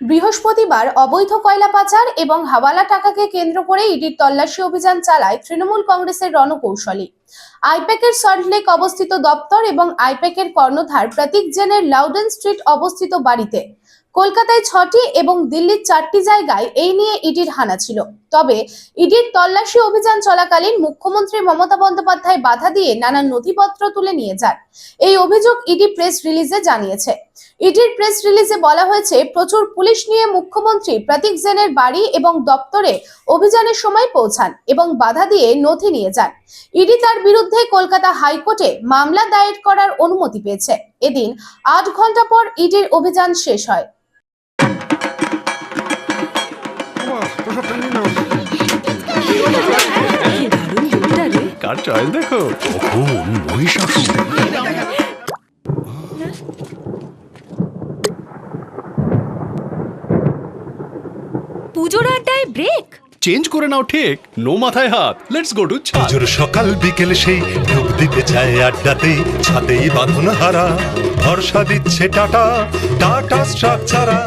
বৃহস্পতিবার অবৈধ কয়লা পাচার এবং হাওয়ালা টাকাকে কেন্দ্র করে ইডির তল্লাশি অভিযান চালায় তৃণমূল কংগ্রেসের রণকৌশলী। আইপ্যাকের সল্টলেক অবস্থিত দপ্তর এবং আইপ্যাকের কর্ণধার প্রতীক জেনের লাউডেন স্ট্রিট অবস্থিত বাড়িতে। কলকাতায় ছটি এবং দিল্লির চারটি জায়গায় এই নিয়ে ইডির হানা ছিল। তবে ইডির তল্লাশি অভিযান চলাকালীন মুখ্যমন্ত্রী মমতা বন্দ্যোপাধ্যায় বাধা দিয়ে নানান নথিপত্র তুলে নিয়ে যান। এই অভিযোগ ইডি প্রেস রিলিজে জানিয়েছে। ইডির প্রেস রিলিজে বলা হয়েছে, প্রচুর পুলিশ নিয়ে মুখ্যমন্ত্রী প্রতীক জেনের বাড়ি এবং দপ্তরে অভিযানের সময় পৌঁছান এবং বাধা দিয়ে নথি নিয়ে যান। ইডি তার বিরুদ্ধে কলকাতা হাইকোর্টে মামলা দায়ের করার অনুমতি পেয়েছে। এদিন আট ঘণ্টা পর ইডির অভিযান শেষ হয়। কার চয়েস দেখো? কখন মহিষাসুর। পুজোর আড্ডায় ব্রেক চেঞ্জ করে নাও ঠিক। নো মাথায় হাত। লেটস গো টু ছাদ সকাল বিকেল সেই ঢুক দিতে চায় আড্ডাতে, ছাদেই বাঁধন হারা, ভরসা দিচ্ছে টাটা টাটা স্ট্রাকচারা।